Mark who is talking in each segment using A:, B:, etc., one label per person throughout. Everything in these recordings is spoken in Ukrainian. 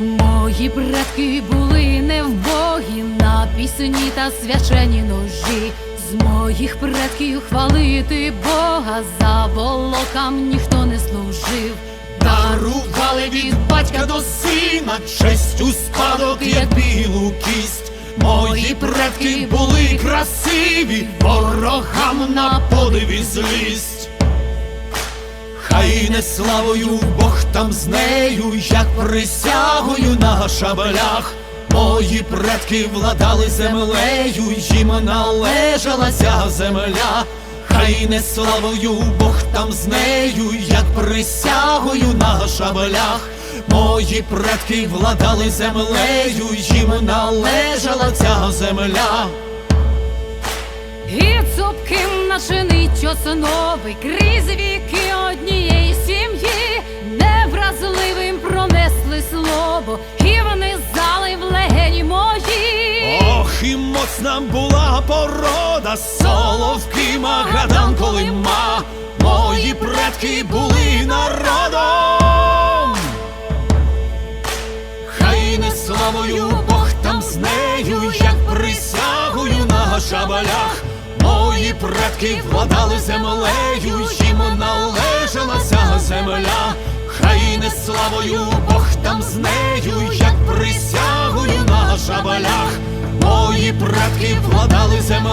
A: Мої предки були невбогі на пісні та свячені ножі. З моїх предків хвалити Бога за волокам ніхто не служив.
B: Дарували від батька до сина честь у спадок, як білу кість. Мої предки були красиві, ворогам на подиві злість. Хай не славою Бог там з нею, як присягою на шабелях. Мої предки владали землею, їм належалася земля. Хай не славою Бог там з нею, як присягою на шабелях. Мої предки владали землею, їм належала ця земля.
A: І цупким начинить основи крізь і
B: моцна була порода, соловки Магадан Колима. Мої предки були народом. Хай не славою Бог там з нею, як присягою на шабалях. Мої предки владали землею, їм належала ця земля. Хай не славою Бог там з нею, як шабалях. Мої предки владали землею,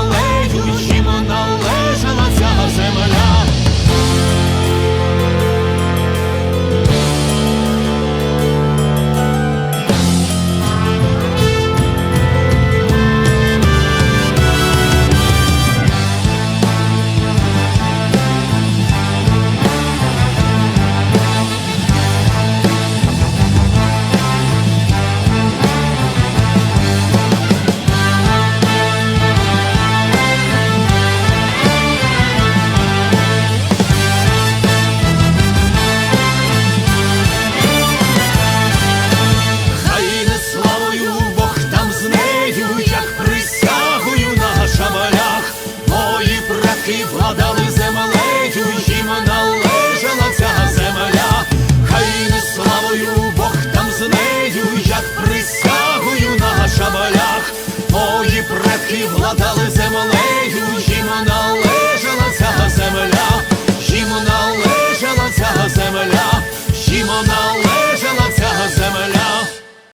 B: Предки владали землею, їм належала ця земля. Хай не славою Бог там з нею, як присягою на шабалях. Мої предки владали землею, їм належала ця земля,